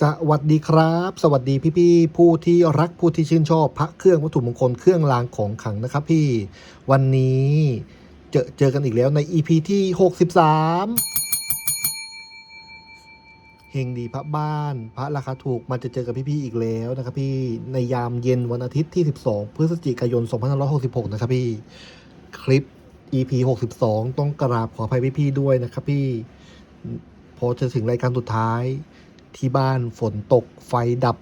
สวัสดีครับ สวัสดีพี่ๆผู้ที่รักผู้ที่ชื่นชอบพระเครื่องวัตถุมงคลเครื่องรางของขลังนะครับพี่วันนี้เจอเจอกันอีกแล้วใน EP ที่ 63เฮงดีพระบ้าน พระราคาถูกมันจะเจอกับพี่ๆอีกแล้วนะครับพี่ในยามเย็นวันอาทิตย์ที่ 12 พฤศจิกายน 2566 นะครับพี่คลิป EP 62 ต้องกราบขออภัยพี่ๆด้วยนะครับพี่พอจะถึงรายการสุดท้าย ที่บ้านฝนตกไฟดับ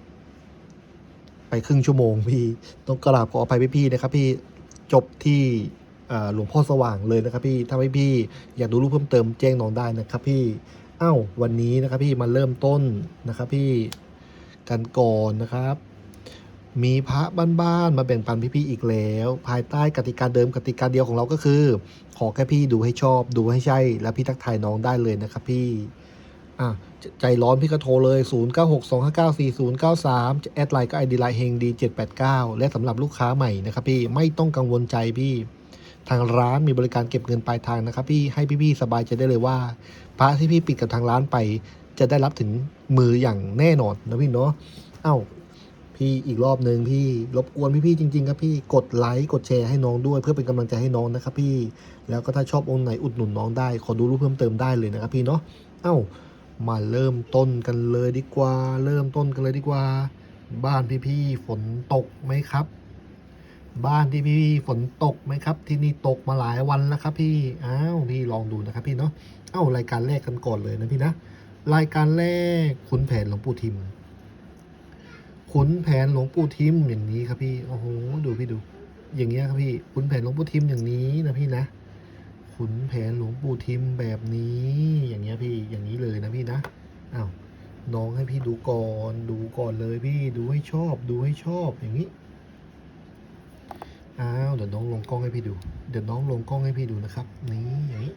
ไปครึ่งชั่วโมงพี่ต้องกราบขออภัยพี่ๆนะครับ พี่จบที่หลวงพ่อสว่างเลยนะครับพี่ถ้าพี่พี่อยากดูรูปเพิ่มเติมแจ้งน้องได้นะครับพี่เอ้าวันนี้นะครับพี่มาเริ่มต้นนะครับพี่กันก่อนนะครับ มีพระบ้านๆมาแบ่งปันพี่ๆอีกแล้ว ภายใต้กติกาเดิมกติกาเดียวของเราก็คือ ขอแค่พี่ดูให้ชอบดูให้ใช่ แล้วพี่ทักทายน้องได้เลยนะครับพี่อะ ใจใจร้อนพี่ก็โทรเลย 0 9 6 2 5 9 4 0 9 3 แอดไลน์ก็ไอดีไลน์เฮงดี789 และสำหรับลูกค้าใหม่นะครับพี่ไม่ต้องกังวลใจพี่ทางร้านมีบริการเก็บเงินปลายทางนะครับพี่ให้พี่ๆสบายใจได้เลยว่า พระที่พี่ปิดกับทางร้านไป จะได้รับถึงมืออย่างแน่นอนนะพี่เนาะเอ้า พี่อีกรอบหนึ่งพี่รบกวนพี่ๆจริง ๆ ครับพี่กดไลค์กดแชร์ให้น้องด้วย เพื่อเป็นกำลังใจให้น้องนะครับพี่แล้วก็ถ้าชอบองค์ไหนอุดหนุนน้องได้ ขอดูรูปเพิ่มเติมได้เลยนะครับพี่เนาะเอ้า มาเริ่มต้นกันเลยดีกว่า เริ่มต้นกันเลยดีกว่า บ้านพี่ๆฝนตกไหมครับ บ้านที่พี่ๆฝนตกไหมครับ ที่นี่ตกมาหลายวันแล้วครับพี่อ้าวพี่ลองดูนะครับพี่เนาะเอ้ารายการแรกกันก่อนเลยนะพี่นะรายการแรกขุนแผนหลวงปู่ทิมขุนแผนหลวงปู่ทิมอย่างนี้ครับพี่โอ้โหดูพี่ดู อย่างเงี้ยครับพี่ขุนแผนหลวงปู่ทิมอย่างนี้นะพี่นะ ขุนแผนหลวงปู่ทิมแบบนี้อย่างเงี้ยพี่อย่างนี้เลยนะพี่นะอ้าวน้องให้พี่ดูก่อนดูก่อนเลยพี่ดูให้ชอบดูให้ชอบอย่างนี้อ้าวเดี๋ยวน้องลงกล้องให้พี่ดู เดี๋ยวน้องลงกล้องให้พี่ดูนะครับ นี่อย่างนี้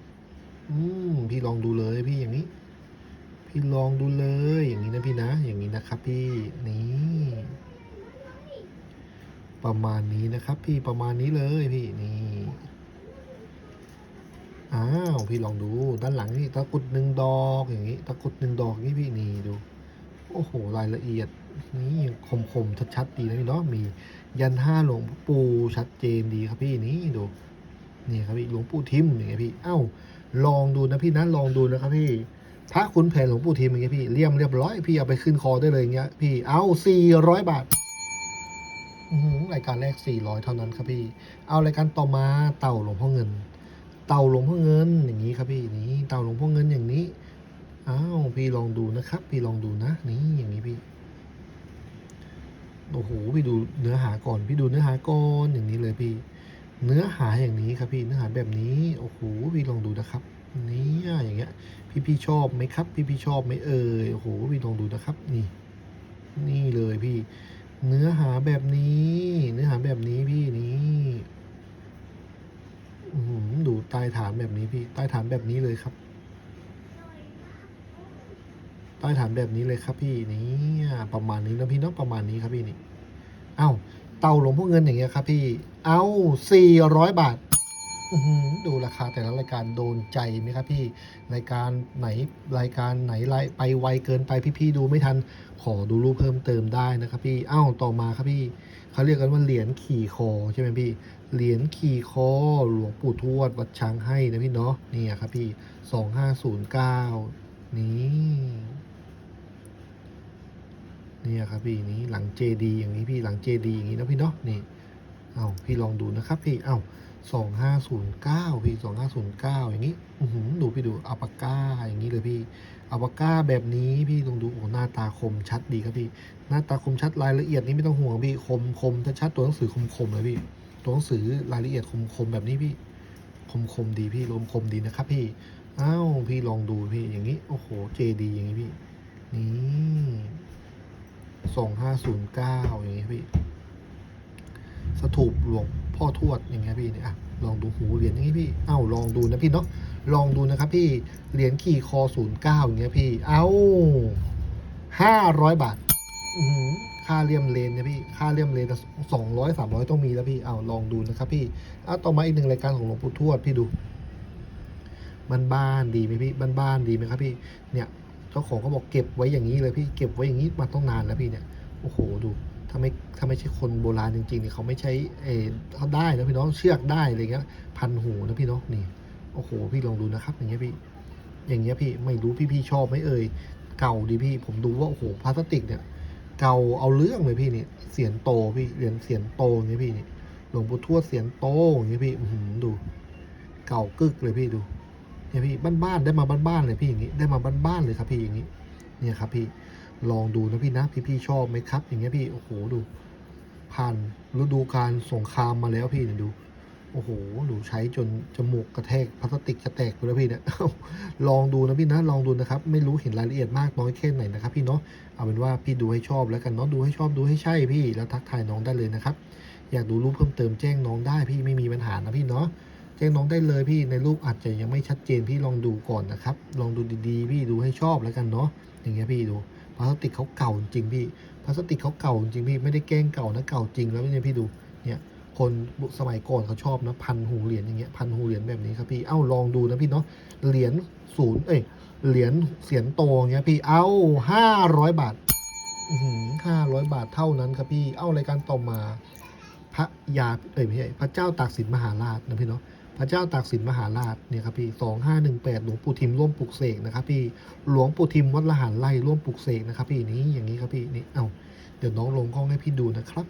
อืมพี่ลองดูเลยพี่อย่างนี้ พี่ลองดูเลยอย่างนี้นะพี่นะ อย่างนี้นะครับ พี่นี่ประมาณนี้นะครับ พี่ประมาณนี้เลยพี่นี่ อ้าวพี่ลองดูด้านหลังนี่ตะกรุดหนึ่งดอกอย่างนี้ตะกรุดหนึ่งดอกนี่พี่นี่ดู โอ้โหรายละเอียดนี่คมคมชัดๆดีนะพี่เนาะมียันห้าหลวงปู่ชัดเจนดีครับพี่นี่ดูนี่ครับพี่หลวงปู่ทิมอย่างเงี้ยพี่เอ้าลองดูนะพี่นะลองดูนะครับพี่พระคุณแผนหลวงปู่ทิมอย่างเงี้ยพี่เลี่ยมเรียบร้อยพี่เอาไปขึ้นคอได้เลยอย่างเงี้ยพี่เอาสี่ร้อยบาทรายการแรกสี่ร้อยเท่านั้นครับพี่ เอารายการต่อมาเต่าหลวงพ่อเงิน เต่าหลวงพ่อเงินอย่างนี้ครับพี่นี่เต่าหลวงพ่อเงินอย่างนี้อ้าวพี่ลองดูนะครับ พี่ลองดูนะ นี่อย่างนี้พี่โอ้โหพี่ดูเนื้อหาก่อน พี่ดูเนื้อหาก่อนอย่างนี้เลยพี่ เนื้อหาอย่างนี้ครับพี่เนื้อหาแบบนี้โอ้โหพี่ลองดูนะครับนี่อย่างเงี้ย พี่พี่ชอบไหมครับ พี่พี่ชอบไหมเอ่ยโอ้โหพี่ลองดูนะครับ นี่ นี่เลยพี่ เนื้อหาแบบนี้ เนื้อหาแบบนี้พี่นี่ ดูใต้ฐานแบบนี้พี่ ใต้ฐานแบบนี้เลยครับ ใต้ฐานแบบนี้เลยครับพี่นี่ประมาณนี้นะพี่เนาะประมาณนี้ครับพี่นี่ เอ้า เตาหลวงพ่อเงินอย่างเงี้ยครับพี่ เอาสี่ร้อยบาทดูราคาแต่ละรายการโดนใจไหมครับพี่ รายการไหนรายการไหนไลไปไวเกินไปพี่ๆดูไม่ทัน ขอดูรูปเพิ่มเติมได้นะครับพี่เอ้าต่อมาครับพี่เขาเรียกกันว่าเหรียญขี่คอใช่ไหมพี่ เหรียญขี่คอหลวงปู่ทวด วัดช้างให้นะพี่เนาะนี่อะครับพี่สองห้าศูนย์เก้านี่นี่อะครับพี่นี่หลังเจดีอย่างนี้พี่หลังเจดีอย่างนี้นะพี่เนาะนี่เอาพี่ลองดูนะครับพี่เอาสองห้าศูนย์เก้าพี่สองห้าศูนย์เก้าอย่างนี้อือหือดูพี่ดูอัปก้าอย่างนี้เลยพี่อัปก้าแบบนี้พี่ลองดูโอ้หน้าตาคมชัดดีครับพี่ หน้าตาคมชัดรายละเอียดนี่ไม่ต้องห่วงพี่คมคมชัดตัวหนังสือคมคมเลยพี่ ตัวหนังสือรายละเอียดคมๆแบบนี้พี่คมคมๆดีพี่ลมคมดีนะครับ พี่อ้าวพี่ลองดูพี่อย่างนี้โอ้โหเจดีอย่างนี้พี่ นี่สองห้าศูนย์เก้าอย่างนี้พี่สถูปหลวงพ่อทวดอย่างเงี้ยพี่เนี่ยอะลองดูหูเหรียญอย่างนี้พี่ เอ้าลองดูนะพี่เนาะลองดูนะครับพี่เหรียญขี่คอศูนย์เก้าอย่างเงี้ยพี่ เอ้าห้าร้อยบาท อือ ค่าเลี่ยมเลนเนี่ยพี่ ค่าเลี่ยมเลนสองร้อยสามร้อยต้องมีแล้วพี่ เอาลองดูนะครับพี่เอาต่อมาอีกหนึ่งรายการของหลวงปู่ทวดพี่ดูบ้านบ้านดีไหมพี่บ้านบ้านดีไหมครับพี่ เนี่ยเจ้าของเขาบอกเก็บไว้อย่างนี้เลยพี่ เก็บไว้อย่างนี้มาต้องนานแล้วพี่เนี่ย โอ้โหดูถ้าไม่ถ้าไม่ใช่คนโบราณจริงๆเนี่ยเขาไม่ใช้เออเขาได้นะพี่น้องเชือกได้อะไรเงี้ย พันหูนะพี่เนาะนี่ โอ้โห พี่ลองดูนะครับ อย่างเงี้ยพี่ อย่างเงี้ยพี่ไม่รู้พี่พี่ชอบไหมเอ่ยเก่าดีพี่ ผมดูว่าโอ้โหพลาสติกเนี่ย เก่าเอาเรื่องเลยพี่นี่เสียนโตพี่เหรียญเสียนโตอย่างเงี้ยพี่นี่หลวงปู่ทวดเสียนโตอย่างเงี้ยพี่อื้อหือดู เก่ากึกเลยพี่ดูเนี่ยพี่บ้านๆได้มาบ้านๆเลยพี่อย่างนี้ได้มาบ้านๆเลยครับพี่อย่างนี้ เนี่ยครับ พี่ลองดูนะพี่นะพี่พี่ๆชอบไหมครับ อย่างเงี้ยพี่โอ้โหดู ผ่านฤดูการสงครามมาแล้วพี่เนี่ยดู โอ้โหดูใช้จนจมูกกระแทกพลาสติกจะแตกไปแล้วพี่เนี่ยลองดูนะพี่นะลองดูนะครับ ไม่รู้เห็นรายละเอียดมากน้อยแค่ไหนนะครับ พี่เนาะเอาเป็นว่าพี่ดูให้ชอบแล้วกันเนาะดูให้ชอบดูให้ใช่พี่แล้วทักทายน้องได้เลยนะครับ อยากดูรูปเพิ่มเติมแจ้งน้องได้พี่ไม่มีปัญหานะพี่เนาะแจ้งน้องได้เลยพี่ในรูปอาจจะยังไม่ชัดเจนพี่ลองดูก่อนนะครับ ลองดูดีๆ พี่ดูให้ชอบแล้วกันเนาะอย่างเงี้ยพี่ดูพลาสติกเขาเก่าจริงพี่พลาสติกเขาเก่าจริงพี่ไม่ได้แกล้งเก่านะเก่าจริงแล้วเนี่ยพี่ดูเนี่ย คนสมัยก่อนเขาชอบนะพันหูเหรียญอย่างเงี้ยพันหูเหรียญแบบนี้ครับพี่เอ้าลองดูนะพี่เนาะเหรียญศูนย์เอ้ยเหรียญเสียนโตอย่างเงี้ยพี่เอ้าห้าร้อยบาทห้าร้อยบาทเท่านั้นครับพี่เอ้ารายการต่อมาพระยาเอ้ยไม่ใช่พระเจ้าตากสินมหาราชนะพี่เนาะพระเจ้าตากสินมหาราชเนี่ยครับพี่สองห้าหนึ่งแปดหลวงปู่ทิมร่วมปลุกเสกนะครับพี่หลวงปู่ทิมวัดละหารไล่ร่วมปลุกเสกนะครับพี่นี่อย่างนี้ครับพี่นี่เอ้าเดี๋ยวน้องลงกล้องให้พี่ดูนะครับ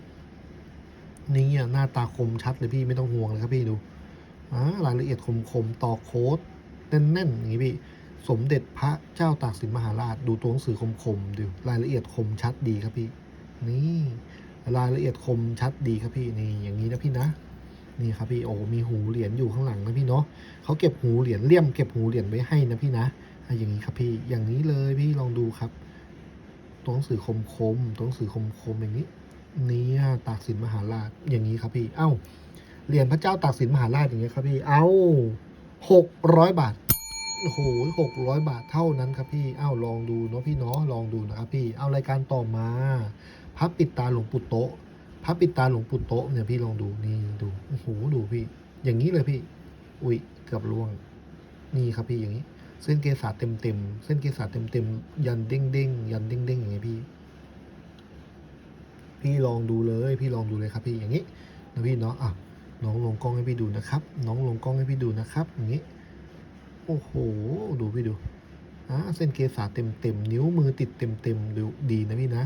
นี่อะหน้าตาคมชัดเลยพี่ไม่ต้องห่วงเลยครับพี่ดูอ่ารายละเอียดคมๆต่อโค้ดแน่นๆอย่างนี้พี่สมเด็จพระเจ้าตากสินมหาราช ดูตัวหนังสือคมๆดูรายละเอียดคมชัดดีครับพี่ นี่รายละเอียดคมชัดดีครับพี่นี่อย่างนี้นะพี่นะนี่ครับพี่โอ้มีหูเหรียญอยู่ข้างหลังนะพี่เนาะเขาเก็บหูเหรียญเลี่ยมเก็บหูเหรียญไว้ให้นะพี่นะอะอย่างนี้ครับพี่อย่างนี้เลยพี่ลองดูครับตัวหนังสือคมคมๆตัวหนังสือคมคมๆอย่างนี้ นี่ตากสินมหาราชอย่างนี้ครับพี่เอ้าเหรียญพระเจ้าตากสินมหาราชอย่างเงี้ยครับพี่เอ้าหกร้อยบาทโอ้โหหกร้อยบาทเท่านั้นครับพี่เอ้าลองดูเนาะพี่เนาะลองดูนะครับพี่เอารายการต่อมาพระปิดตาหลวงปู่โตะพระปิดตาหลวงปู่โตะเนี่ยพี่ลองดูนี่ดูโอ้โหดูพี่ อย่างนี้เลยพี่ อุ้ยเกือบล่วง นี่ครับพี่อย่างนี้ เส้นเกษาเต็มเต็มเส้นเกษาเต็มเต็มยันเด้งเด้งยันเด้งเด้งอย่างเงี้ยพี่ พี่ลองดูเลยพี่ลองดูเลยครับพี่อย่างนี้นะพี่เนาะอะน้องลงกล้องให้พี่ดูนะครับ น้องลงกล้องให้พี่ดูนะครับอย่างนี้โอ้โหดูพี่ดูอะเส้นเกษาเต็มเต็มนิ้วมือติดเต็มเต็มดูดีนะพี่นะ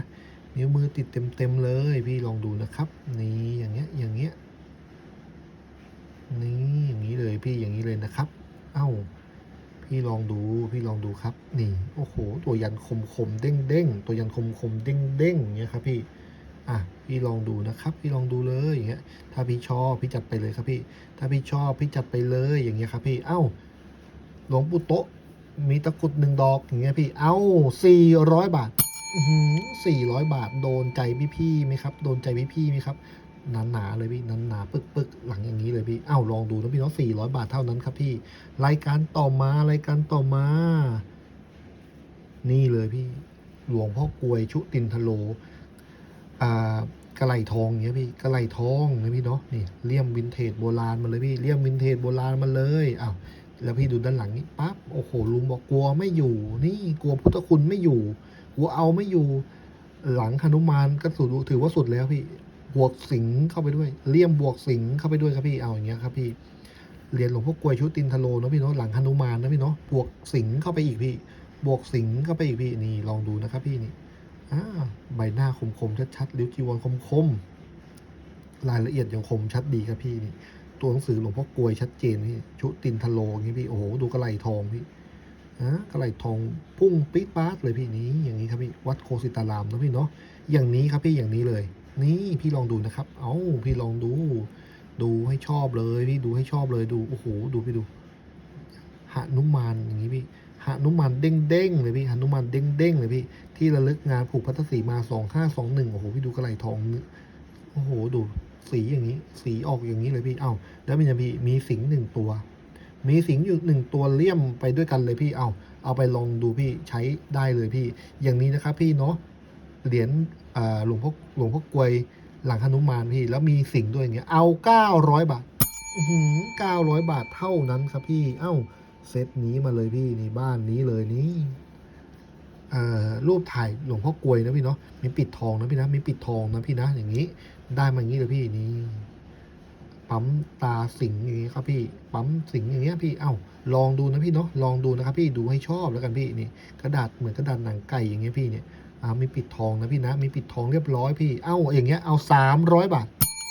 นิ้วมือติดเต็มเต็มเลย พี่ลองดูนะครับ นี่อย่างเงี้ยอย่างเงี้ยนี่อย่างนี้เลยพี่อย่างนี้เลยนะครับ เอ้าพี่ลองดูพี่ลองดูครับ นี่ โอ้โห ตัวยันคมคมเด้งเด้งตัวยันคมคมเด้งเด้งๆอย่างเงี้ยครับพี่ อะพี่ลองดูนะครับ พี่ลองดูเลยอย่างเงี้ยถ้าพี่ชอบพี่จัดไปเลยครับพี่ ถ้าพี่ชอบพี่จัดไปเลยอย่างเงี้ยครับพี่เอ้าหลวงปู่โตะมีตะกรุดหนึ่งดอกอย่างเงี้ยพี่เอ้าสี่ร้อยบาทสี่ร้อยบาทโดนใจพี่พี่ไหมครับ โดนใจพี่พี่ไหมครับหนาหนาๆเลยพี่หนาหนาๆปึกปึกๆหลังอย่างนี้เลยพี่เอ้าลองดูนะพี่เนาะสี่ร้อยบาทเท่านั้นครับพี่รายการต่อมารายการต่อมา นี่เลยพี่ หลวงพ่อกลวยชุตินทโล กระไหลทองอย่างเงี้ยพี่กระไหลทองนะพี่เนาะนี่เลี่ยมวินเทจโบราณมาเลยพี่เลี่ยมวินเทจโบราณมาเลยอ้าวแล้วพี่ดูด้านหลังนี้ปั๊บโอ้โหลุงบอกกลัวไม่อยู่ นี่กลัวพุทธคุณไม่อยู่กูเอาไม่อยู่ หลังหนุมานก็สุดถือว่าสุดแล้วพี่บวกสิงเข้าไปด้วยเลี่ยมบวกสิงเข้าไปด้วยครับพี่เอาอย่างเงี้ยครับพี่เรียนหลวงพ่อกลวยชุดตินทโลนะพี่เนาะหลังหนุมานนะพี่เนาะบวกสิงเข้าไปอีกพี่ บวกสิงเข้าไปอีกพี่นี่ลองดูนะครับพี่นี่ ใบหน้าคมคมๆชัดๆริ้วจีวรคมคมๆรายละเอียดยังคมชัดดีครับพี่นี่ ตัวหนังสือหลวงพ่อกลวยชัดเจนพี่ชุตินทโลอย่างงี้พี่โอ้โหดูกระไหลทองพี่อะกระไหลทองพุ่งปี๊ดป๊าดเลยพี่นี้อย่างนี้ครับพี่วัดโคสิตารามนะพี่เนาะอย่างนี้ครับพี่อย่างนี้เลย นี่พี่ลองดูนะครับ เอ้าพี่ลองดู ดูให้ชอบเลยพี่ดูให้ชอบเลยดูโอ้โหดูพี่ดูหนุมานอย่างนี้พี่ หนุมานเด้งเด้งเลยพี่หนุมานเด้งเด้งเลยพี่ ที่ระลึกงานผูกพัทธสีมาสองห้าสองหนึ่งโอ้โหพี่ดูกระไหลทองโอ้โหดูสีอย่างนี้ สีออกอย่างนี้เลยพี่เอ้าแล้วมันจะมีมีสิงหนึ่งตัว มีสิงอยู่หนึ่งตัวเลี่ยมไปด้วยกันเลยพี่เอาเอาไปลองดูพี่ใช้ได้เลยพี่ อย่างนี้นะครับพี่เนาะเหรียญหลวงพ่อหลวงพ่อกลวยหลังหนุมานพี่ แล้วมีสิงด้วยอย่างเงี้ยเอาเก้าร้อยบาทเก้าร้อยบาทเท่านั้นครับพี่เอ้า เซตนี้มาเลยพี่นี่บ้านนี้เลยนี่เอ่อรูปถ่ายหลวงพ่อกลวยนะพี่เนาะมีปิดทองนะพี่นะมีปิดทองนะพี่นะอย่างนี้ ได้มาอย่างนี้เลยพี่นี่ปั๊มตาสิงอย่างนี้ครับพี่ปั๊มสิงอย่างเงี้ยพี่เอ้าลองดูนะพี่เนาะลองดูนะครับพี่ดูให้ชอบแล้วกันพี่นี่กระดาษเหมือนกระดาษหนังไก่อย่างเงี้ยพี่เนี่ยอ่ามีปิดทองนะพี่นะมีปิดทองเรียบร้อยพี่เอ้าอย่างเงี้ยเอาสามร้อยบาท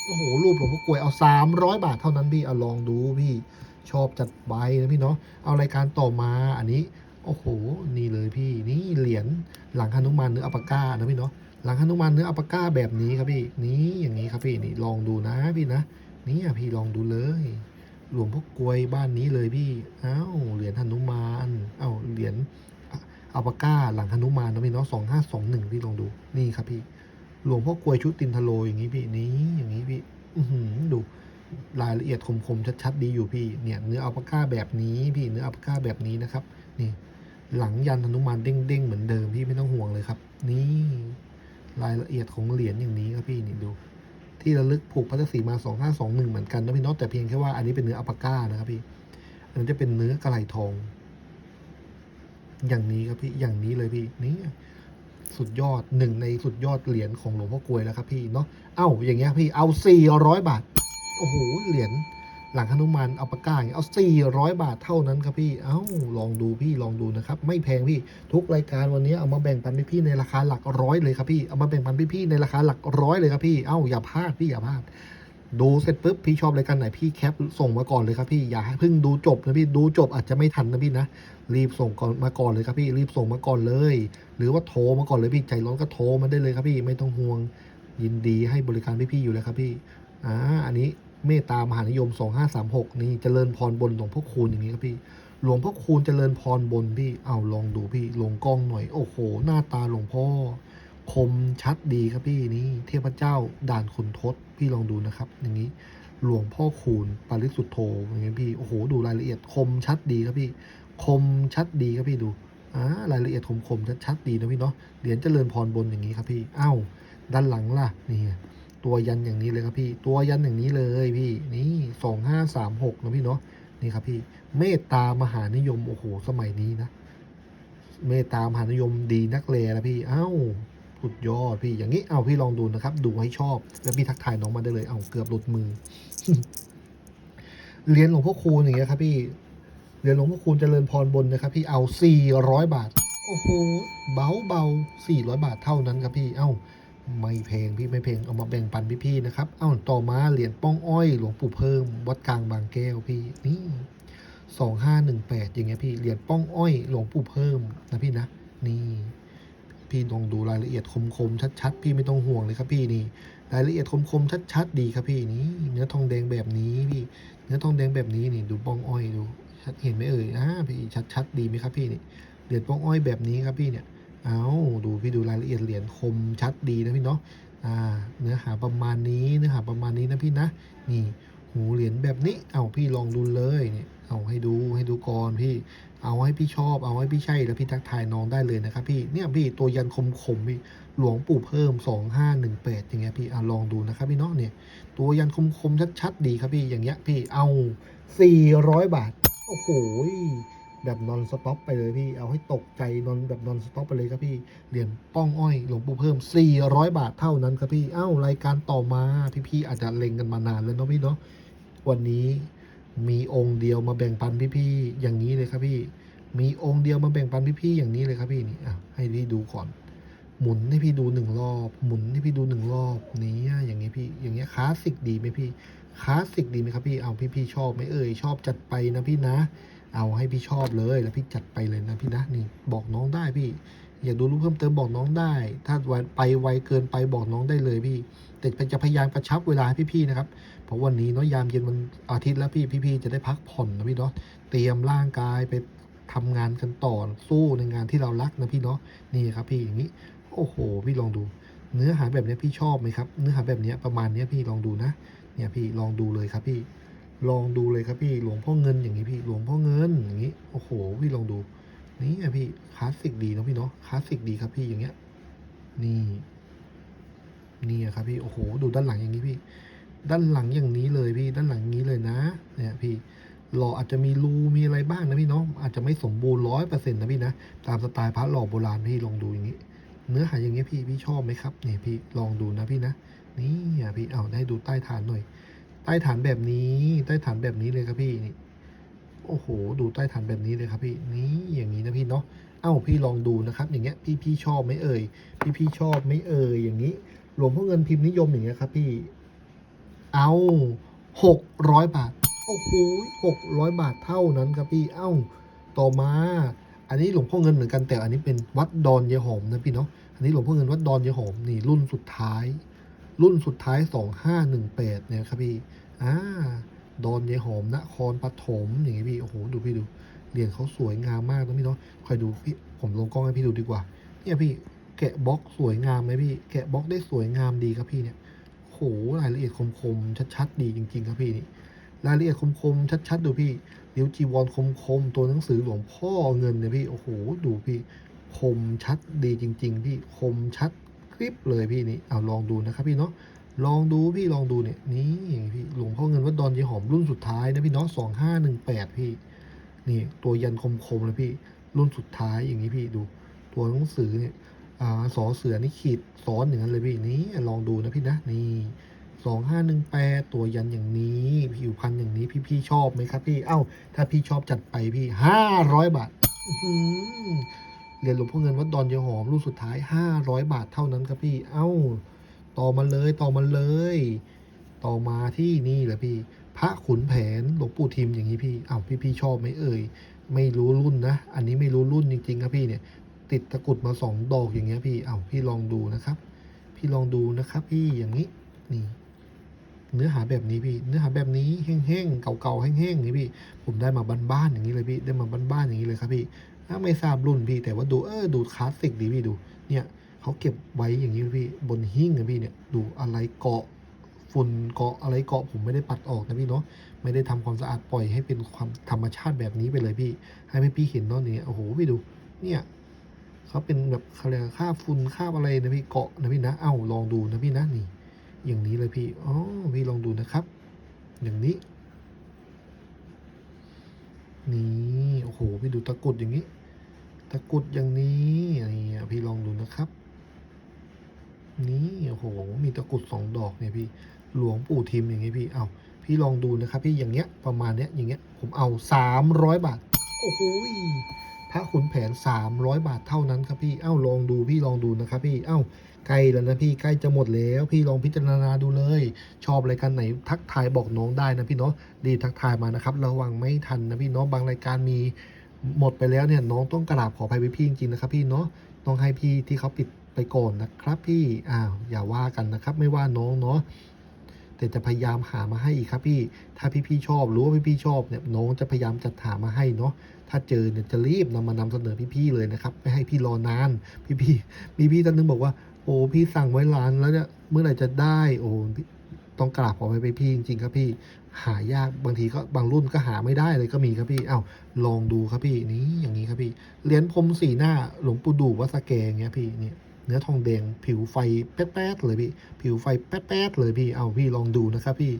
โอ้โหรูปหลวงพ่อกลวยเอาสามร้อยบาทเท่านั้นพี่เอาลองดูพี่ ชอบจัดใบนะพี่เนาะเอารายการต่อมาอันนี้ โอ้โห นี่เลยพี่นี่เหรียญหลังฮนุมานเนื้ออัปาก้านะพี่เนาะหลังฮนุมานเนื้ออัปาก้าแบบนี้ครับพี่นี่อย่างนี้ครับพี่นี่ลองดูนะพี่นะนี่อะพี่ลองดูเลยหลวงพ่อกลวยบ้านนี้เลยพี่อ้าวเหรียญฮนุมานอ้าวเหรียญอัปาก้าหลังฮนุมานนะพี่เนาะสองห้าสองหนึ่งพี่ลองดูนี่ครับพี่หลวงพ่อกลวยชุดตินทโลอย่างนี้พี่นี่อย่างนี้พี่อือหือดู รายละเอียดคมๆชัด ๆ ดีอยู่พี่เนี่ยเนื้ออัปปาก้าแบบนี้พี่เนื้ออัปปาก้าแบบนี้นะครับ นี่ หลังยันหนุมานเด้งๆเหมือนเดิมพี่ไม่ต้องห่วงเลยครับ นี่รายละเอียดของเหรียญอย่างนี้ครับพี่นี่ดูที่ระลึกผูกพัทสีมาสองห้าสองหนึ่งเหมือนกันนะพี่เน้องแต่เพียงแค่ว่าอันนี้เป็นเนื้ออัปปาก้านะครับพี่อันนั้จะเป็นเนื้อกระไหลทอง อย่างนี้ครับพี่อย่างนี้เลยพี่นี่สุดยอดหนึ่งในสุดยอดเหรียญของหลวงพ่อกลวยแล้วครับพี่เนาะเอ้าอย่างเงี้ยพี่เอาสี่ร้อยบาท โอ้โหเหรียญหลังฮนุมานเอาปากกาอย่างเอา 400 บาทเท่านั้นครับพี่ เอ้า ลองดูพี่ ลองดูนะครับ ไม่แพงพี่ ทุกรายการวันนี้เอามาแบ่งปันพี่ๆในราคาหลักร้อยเลยครับพี่ เอามาแบ่งปันพี่ๆในราคาหลักร้อยเลยครับพี่ เอ้า อย่าพลาดพี่ อย่าพลาด ดูเสร็จปุ๊บพี่ชอบรายการไหนพี่แคปส่งมาก่อนเลยครับพี่ อย่าเพิ่งดูจบนะพี่ ดูจบอาจจะไม่ทันนะพี่นะ รีบส่งก่อนมาก่อนเลยครับพี่ รีบส่งมาก่อนเลย หรือว่าโทรมาก่อนเลยพี่ ใจร้อนก็โทรมาได้เลยครับพี่ ไม่ต้องห่วง ยินดีให้บริการพี่ๆอยู่แล้วครับพี่ อ่า อันนี้ เมตตามหานิยม 2536 นี่เจริญพรบนหลวงพ่อคูณอย่างนี้ครับพี่ หลวงพ่อคูณเจริญพรบนพี่เอาลองดูพี่ลงกล้องหน่อย โอ้โห หน้าตาหลวงพ่อ คมชัดดีครับพี่นี่เทพเจ้าด่านขุนทศพี่ลองดูนะครับ อย่างนี้หลวงพ่อคูณปาริสุทธโธอย่างนี้พี่โอ้โหดูรายละเอียดคมชัดดีครับพี่ คมชัดดีครับพี่ดูอ่ารายละเอียดคมคมชัดชัดๆดีนะพี่เนาะเหรียญเจริญพรบนอย่างนี้ครับพี่เอ้าด้านหลังล่ะนี่ ตัวยันอย่างนี้เลยครับพี่ ตัวยันอย่างนี้เลยพี่นี่สองห้าสามหกนะพี่เนาะนี่ครับพี่เมตตามหานิยมโอ้โหสมัยนี้นะ เมตตามหานิยมดีนักเลนะพี่เอ้าสุดยอดพี่อย่างนี้เอาพี่ลองดูนะครับ ดูให้ชอบ แล้วพี่ทักทายน้องมาได้เลย เอาเกือบหลุดมือ เรียนหลวงพ่อคูณอย่างเงี้ยครับพี่เรียนหลวงพ่อคูณเจริญพรบนนะครับ พี่เอาสี่ร้อยบาท โอ้โหเบาเบาสี่ร้อยบาทเท่านั้นครับพี่เอ้า ไม่เพลงพี่ไม่เพลงเอามาแบ่งปันพี่ๆนะครับ เอ้าต่อมาเหรียญป้องอ้อย หลวงปู่เพิ่ม วัดกลางบางแก้วพี่นี่สองห้าหนึ่งแปดอย่างเงี้ยพี่เหรียญป้องอ้อย หลวงปู่เพิ่มนะพี่นะนี่พี่ลองดูรายละเอียดคมๆชัดๆ พี่ไม่ต้องห่วงเลยครับพี่นี่ รายละเอียดคมๆชัดๆ ดีครับพี่นี่เนื้อทองแดงแบบนี้พี่ เนื้อทองแดงแบบนี้นี่ดูป้องอ้อยดูชัดเห็นไหมเอ่ยอ่าพี่ชัดๆดีไหมครับพี่นี่เหรียญป้องอ้อยแบบนี้ครับพี่เนี่ย เอาดูพี่ดูรายละเอียดเหรียญคมชัดดีนะพี่เนาะอ่าเนื้อหาประมาณนี้เนื้อหาประมาณนี้นะพี่นะนี่หูเหรียญแบบนี้เอาพี่ลองดูเลยเนี่ยเอาให้ดูให้ดูก่อนพี่เอาให้พี่ชอบเอาให้พี่ใช่แล้วพี่ทักทายน้องได้เลยนะครับพี่เนี่ยพี่ตัวยันคมคมพี่หลวงปู่เพิ่มสองห้าหนึ่งแปดอย่างเงี้ยพี่อะลองดูนะครับพี่เนาะเนี่ยตัวยันคมคมชัดๆดีครับพี่อย่างเงี้ยพี่เอาสี่ร้อยบาท โอ้โห แบบนอนสต็อปไปเลยพี่ เอาให้ตกใจนอนแบบนอนสต็อปไปเลยครับพี่ เหรียญป้องอ้อยหลวงปู่เพิ่ม 400 บาทเท่านั้นครับพี่ เอ้ารายการต่อมาพี่ๆอาจจะเล็งกันมานานแล้วเนาะพี่เนาะ วันนี้มีองค์เดียวมาแบ่งปันพี่ๆอย่างนี้เลยครับพี่ มีองค์เดียวมาแบ่งปันพี่ๆอย่างนี้เลยครับพี่นี่อะให้พี่ดูก่อน หมุนให้พี่ดูหนึ่งรอบ หมุนให้พี่ดูหนึ่งรอบนี้อย่างนี้พี่ อย่างเงี้ยคลาสสิกดีไหมพี่ คลาสสิกดีไหมครับพี่ เอาพี่ๆชอบไหมเอ่ย ชอบจัดไปนะพี่นะ เอาให้พี่ชอบเลยแล้วพี่จัดไปเลยนะพี่นะนี่บอกน้องได้พี่อยากดูรูปเพิ่มเติมบอกน้องได้ ถ้าไปไวเกินไปบอกน้องได้เลยพี่ แต่จะพยายามกระชับเวลาให้พี่ๆนะครับ เพราะวันนี้เนาะยามเย็นวันอาทิตย์แล้วพี่พี่ๆจะได้พักผ่อนนะพี่เนาะเตรียมร่างกายไปทำงานกันต่อสู้ในงานที่เรารักนะพี่เนาะนี่ครับพี่อย่างนี้ โอ้โห พี่ลองดู เนื้อหาแบบนี้พี่ชอบไหมครับ เนื้อหาแบบนี้ประมาณนี้พี่ลองดูนะ เนี่ยพี่ลองดูเลยครับพี่ ลองดูเลยครับพี่หลวงพ่อเงินอย่างนี้พี่หลวงพ่อเงินอย่างนี้โอ้โหพี่ลองดู นี่อะพี่คลาสสิกดีเนาะพี่เนาะคลาสสิกดีครับพี่อย่างเงี้ย นี่ นี่อะครับพี่โอ้โห ดูด้านหลังอย่างนี้พี่ ด้านหลังอย่างนี้เลยพี่ ด้านหลังอย่างนี้เลยนะ เนี่ยพี่หล่ออาจจะมีรูมีอะไรบ้างนะพี่เนาะอาจจะไม่สมบูรณ์ร้อยเปอร์เซ็นต์นะพี่นะตามสไตล์พระหล่อโบราณพี่ลองดูอย่างนี้ เนื้อหาอย่างเงี้ยพี่พี่ชอบไหมครับเนี่ยพี่ลองดูนะพี่นะนี่อะพี่เอาได้ดูใต้ฐานหน่อย ใต้ฐานแบบนี้ ใต้ฐานแบบนี้เลยครับพี่นี่โอ้โห ดูใต้ฐานแบบนี้เลยครับพี่นี่อย่างนี้นะพี่เนาะเอ้าพี่ลองดูนะครับ อย่างเงี้ยพี่พี่ชอบไหมเอ่ยพี่พี่ชอบไหมเอ่ยอย่างนี้หลวงพ่อเงินพิมพ์นิยมอย่างเงี้ยครับพี่ เอาหกร้อยบาทโอ้โหหกร้อยบาทเท่านั้นครับพี่ เอ้า ต่อมา อันนี้หลวงพ่อเงินเหมือนกันแต่อันนี้เป็นวัดดอนเยหอมนะพี่เนาะ อันนี้หลวงพ่อเงินวัดดอนเยายหอมนี่รุ่นสุดท้าย รุ่นสุดท้ายสองห้าหนึ่งแปดเนี่ยครับพี่อ่าดอนยายหอมนครปฐมอย่างงี้พี่โอ้โหดูพี่ดูเหรียญเขาสวยงามมากนะพี่เนาะคอยดูพี่ผมลงกล้องให้พี่ดูดีกว่า เนี่ยพี่แกะบล็อกสวยงามไหมพี่ แกะบล็อกได้สวยงามดีครับพี่เนี่ยโหรายละเอียดคมๆชัดๆดีจริง ๆ ครับพี่นี่รายละเอียดคมๆชัดๆดูพี่นิ้วจีวรคมๆตัวหนังสือหลวงพ่อเงินเนี่ยพี่โอ้โหดูพี่คมชัดดีจริง ๆ พี่คมชัด คลิปเลยพี่นี่เอาลองดูนะครับพี่เนาะลองดูพี่ลองดูเนี่ยนี่พี่หลวงพ่อเงินวัดดอนเยายหอมรุ่นสุดท้ายนะพี่เนาะสองห้าหนึ่งแปดพี่นี่ตัวยันคมๆเลยพี่รุ่นสุดท้ายอย่างนี้พี่ดู ตัวหนังสือเนี่ยอ่าสอเสือนี่ขีดซ้อนอย่างนั้นเลยพี่นี่ลองดูนะพี่นะนี่สองห้าหนึ่งแปดตัวยันอย่างนี้ผิวพันธุ์อย่างนี้พี่พี่ชอบไหมครับพี่เอ้า ถ้าพี่ชอบจัดไปพี่ห้าร้อยบาท อื้อหือเรียนหลวงพ่อเงินวัดดอนเยาหอมรุ่นสุดท้ายห้าร้อยบาทเท่านั้นครับพี่ เอ้า ต่อมาเลยต่อมาเลย ต่อมาที่นี่แหละพี่ พระขุนแผนหลวงปู่ทิมอย่างนี้พี่เอ้าพี่พี่ชอบไหมเอ่ย ไม่รู้รุ่นนะ อันนี้ไม่รู้รุ่นจริง ๆ ครับพี่เนี่ย ติดตะกุดมาสองดอกอย่างเงี้ยพี่ เอ้าพี่ลองดูนะครับ พี่ลองดูนะครับ พี่อย่างนี้นี่เนื้อหาแบบนี้พี่ เนื้อหาแบบนี้แห้งๆ เก่าๆ แห้งๆ นี่พี่ ผมได้มาบ้านๆ อย่างนี้เลยพี่ ได้มาบ้านๆ อย่างนี้เลยครับพี่ ถ้าไม่ทราบรุ่นพี่ แต่ว่าดูเออดูคลาสสิกดีพี่ดู เนี่ยเขาเก็บไว้อย่างนี้พี่บนหิ้งนะพี่เนี่ยดูอะไรเกาะฝุ่นเกาะอะไรเกาะผมไม่ได้ปัดออกนะพี่เนาะไม่ได้ทำความสะอาดปล่อยให้เป็นความธรรมชาติแบบนี้ไปเลยพี่ ให้พี่พี่เห็นเนาะเนี่ยโอ้โหพี่ดู เนี่ยเขาเป็นแบบเขาเรียกค่าบฝุ่นค่าบอะไรนะพี่เกาะนะพี่นะเอ้าลองดูนะพี่นะนี่ อย่างนี้เลยพี่อ๋อพี่ลองดูนะครับ อย่างนี้ นี่โอ้โหพี่ดูตะกุดอย่างนี้ ตะกรุดอย่างนี้นี่พี่ลองดูนะครับ นี่โอ้โหมีตะกรุดสองดอกเนี่ยพี่หลวงปู่ทิมอย่างงี้พี่เอาพี่ลองดูนะครับพี่อย่างเงี้ยประมาณเนี้ยอย่างเงี้ยผมเอาสามร้อยบาทโอ้โหพระขุนแผนสามร้อยบาทเท่านั้นครับพี่ เอ้าลองดูพี่ลองดูนะครับพี่ เอ้าใกล้แล้วนะพี่ใกล้จะหมดแล้ว พี่ลองพิจารณาดูเลย ชอบรายการไหนทักทายบอกน้องได้นะพี่เนาะดีทักทายมานะครับระวังไม่ทันนะพี่เนาะบางรายการมี หมดไปแล้วเนี่ยน้องต้องกราบขออภัยพี่จริงๆนะครับพี่เนาะต้องให้พี่ที่เขาปิดไปก่อนนะครับ พี่อ้าวอย่าว่ากันนะครับ ไม่ว่าน้องเนาะแต่จะพยายามหามาให้อีกครับพี่ ถ้าพี่พี่ๆชอบรือว่าพี่พี่ๆชอบเนี่ยน้องจะพยายามจัดหามาให้เนาะ ถ้าเจอเนี่ยจะรีบนำมานำเสนอพี่พี่ๆเลยนะครับ ไม่ให้พี่รอนาน พี่พี่มีพี่ท่านนึงบอกว่า โอ้พี่สั่งไว้ร้านแล้วเนี่ยเมื่อไหร่จะได้ โอ้ ต้องกราบขอไปไปพี่จริงๆครับพี่ หายากบางทีก็บางรุ่นก็หาไม่ได้เลยก็มีครับพี่เอ้าลองดูครับพี่นี่อย่างนี้ครับพี่เหรียญพรมสีหน้าหลวงปู่ดูวัสะแกงเงี้ยพี่เนี่ยเนื้อทองแดงผิวไฟแป๊ดๆเลยพี่ผิวไฟแป๊ดๆเลยพี่เอาพี่ลองดูนะครับพี่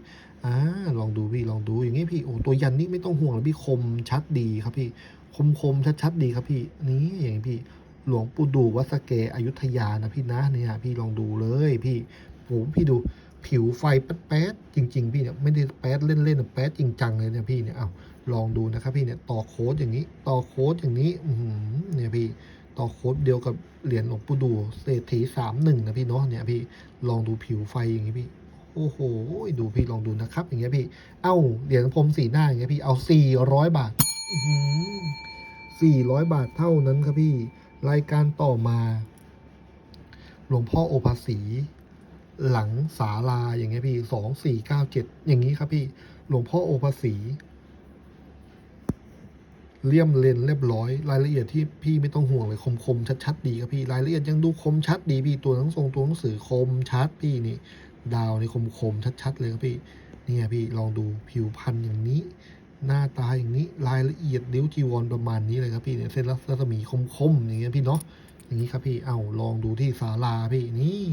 อ่าลองดูพี่ลองดูอย่างนี้พี่โอ้ตัวยันนี่ไม่ต้องห่วงเลยพี่คมชัดดีครับพี่คมคมชัดชัดๆดีครับพี่นี่อย่างนี้พี่หลวงปู่ดูวัสะแกอยุธยานะพี่นะเนี่ยพี่ลองดูเลยพี่โอ้พี่ดู ผิวไฟแป๊ดๆจริง ๆ พี่เนี่ยไม่ได้แป๊ดเล่นๆนะแป๊ดจริงจังเลยเนี่ยพี่เนี่ยเอาลองดูนะครับพี่เนี่ยต่อโค้ดอย่างนี้ ต่อโค้ดอย่างนี้อือหือเนี่ยพี่ต่อโค้ดเดียวกับเหรียญหลวงปู่ดูเศรษฐีสามหนึ่งนะพี่เนาะเนี่ยพี่ลองดูผิวไฟอย่างนี้พี่โอ้โหดูพี่ลองดูนะครับ อย่างเงี้ยพี่ เอ้าเหรียญพรมสีหน้าอย่างเงี้ยพี่เอาสี่ร้อยบาทสี่ร้อยบาทเท่านั้นครับพี่ รายการต่อมา หลวงพ่อโอภาสี หลังศาลาอย่างเงี้ยพี่สองสี่เก้าเจ็ดอย่างนี้ครับพี่หลวงพ่อโอภาสีเลี่ยมเลนเรียบร้อย รายละเอียดที่พี่ไม่ต้องห่วงเลยคมคมชัดชัดๆดีครับพี่รายละเอียดยังดูคมชัดดีพี่ตัวหนังทรงตัวหนังสือคมชัดพี่นี่ ดาวในคมคมชัดชัดๆเลยครับพี่นี่ยพี่ลองดูผิวพันธุ์อย่างนี้ หน้าตาอย่างนี้รายละเอียดนิ้วจีวรประมาณนี้เลยครับพี่เนี่ยเส้นรัศมีคมคมอย่างเงี้ยพี่เนาะอย่างนี้ครับพี่เอาลองดูที่ศาลาพี่นี่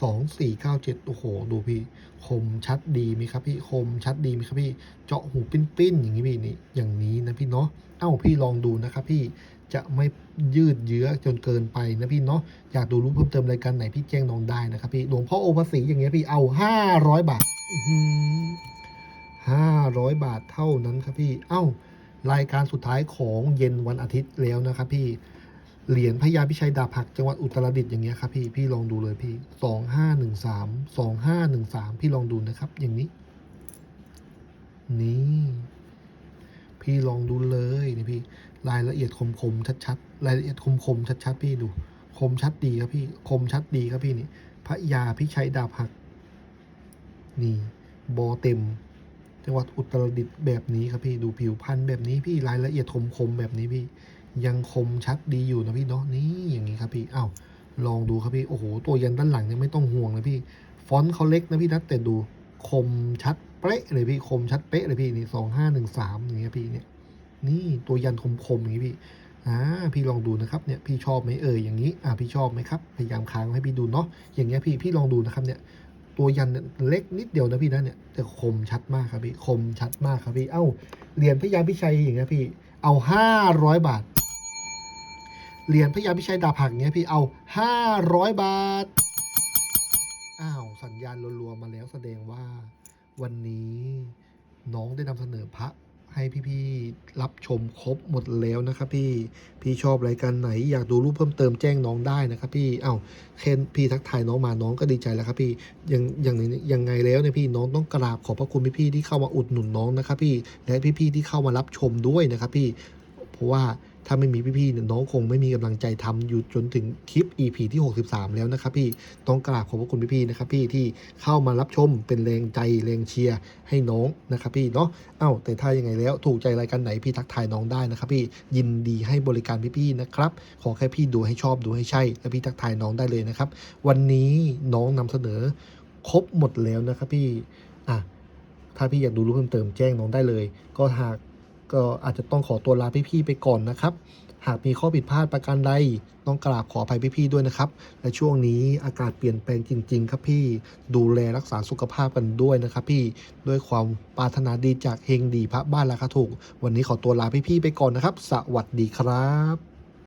สองสี่เก้าเจ็ดโอ้โห ดูพี่ คมชัดดีไหมครับพี่ คมชัดดีไหมครับพี่ เจาะหูปิ้นปิ้นๆอย่างนี้พี่นี่ อย่างนี้นะพี่เนาะ เอ้าพี่ลองดูนะครับพี่ จะไม่ยืดเยื้อจนเกินไปนะพี่เนาะ อยากดูรูปเพิ่มเติมรายการไหนพี่แจ้งน้องได้นะครับพี่ หลวงพ่อโอภาษีอย่างเงี้ยพี่ เอาห้าร้อยบาทห้าร้อยบาทเท่านั้นครับพี่ เอ้ารายการสุดท้ายของเย็นวันอาทิตย์แล้วนะครับพี่ เหรียญพญาพิชัยดาบหักจังหวัดอุตรดิตถ์อย่างเงี้ยครับพี่พี่ลองดูเลยพี่สองห้าหนึ่งสามสองห้าหนึ่งสามพี่ลองดูนะครับ อย่างนี้ นี่ พี่ลองดูเลยนี่พี่ รายละเอียดคมๆชัดๆรายละเอียดคมๆชัดๆพี่ดู คมชัดดีครับพี่ คมชัดดีครับพี่นี่พระยาพิชัยดาบหัก นี่ บอเต็ม จังหวัดอุตรดิตถ์แบบนี้ครับพี่ดูผิวพันธุ์แบบนี้พี่รายละเอียดคมๆแบบนี้พี่ ยังคมชัดดีอยู่นะพี่เนาะนี่อย่างนี้ครับพี่อ้าวลองดูครับพี่โอ้โหตัวยันด้านหลังเนี่ยไม่ต้องห่วงเลยพี่ ฟอนต์เขาเล็กนะพี่นะแต่ดูคมชัดเป๊ะเลยพี่คมชัดเป๊ะเลยพี่นี่สองห้าหนึ่งสามอย่างเงี้ยพี่เนี่ยนี่ตัวยันคมคมอย่างนี้พี่อ่าพี่ลองดูนะครับเนี่ยพี่ชอบไหมเอ่ยอย่างนี้อ่าพี่ชอบไหมครับพยายามค้างให้พี่ดูเนาะอย่างเงี้ยพี่พี่ลองดูนะครับเนี่ยตัวยันเนี่ยเล็กนิดเดียวนะพี่นะเนี่ยแต่คมชัดมากครับพี่คมชัดมากครับพี่เอ้าเหรียญพญาพิชัยอย่างเงี้ยพี่เอาห้าร้อยบาท เหรียญพญาพิชัยดาบหักเงี้ยพี่เอาห้าร้อยบาท อ้าว สัญญาณรัวๆมาแล้วแสดงว่า วันนี้น้องได้นำเสนอพระให้พี่ๆรับชมครบหมดแล้วนะครับพี่พี่ชอบรายการไหน อยากดูรูปเพิ่มเติมแจ้งน้องได้นะครับพี่เอ้าเคนพี่ทักทายน้องมาน้องก็ดีใจแล้วครับพี่ยังยังยังไงแล้วเนี่ยพี่น้องต้องกราบขอบพระคุณพี่ๆที่เข้ามาอุดหนุนน้องนะครับพี่และพี่ๆที่เข้ามารับชมด้วยนะครับพี่เพราะว่า ถ้าไม่มีพี่ๆน้องคงไม่มีกำลังใจทำอยู่จนถึงคลิป EP ที่ 63 แล้วนะครับพี่ต้องกราบขอบพระคุณพี่ๆนะครับพี่ที่เข้ามารับชมเป็นแรงใจแรงเชียร์ให้น้องนะครับพี่เนาะเอ้าแต่ถ้ายังไงแล้วถูกใจรายการไหนพี่ทักทายน้องได้นะครับพี่ยินดีให้บริการพี่ๆนะครับขอแค่พี่ดูให้ชอบดูให้ใช่ แล้วพี่ทักทายน้องได้เลยนะครับ วันนี้น้องนำเสนอครบหมดแล้วนะครับพี่อะถ้าพี่อยากดูรูปเพิ่มเติมแจ้งน้องได้เลย ก็หาก ก็อาจจะต้องขอตัวลาพี่ๆไปก่อนนะครับ หากมีข้อผิดพลาดประการใดต้องกราบขออภัยพี่ๆด้วยนะครับ และช่วงนี้อากาศเปลี่ยนแปลงจริง ๆ ครับพี่ดูแลรักษาสุขภาพกันด้วยนะครับ พี่ด้วยความปรารถนาดีจากเฮงดีพระบ้านราคาถูก วันนี้ขอตัวลาพี่ๆไปก่อนนะครับ สวัสดีครับ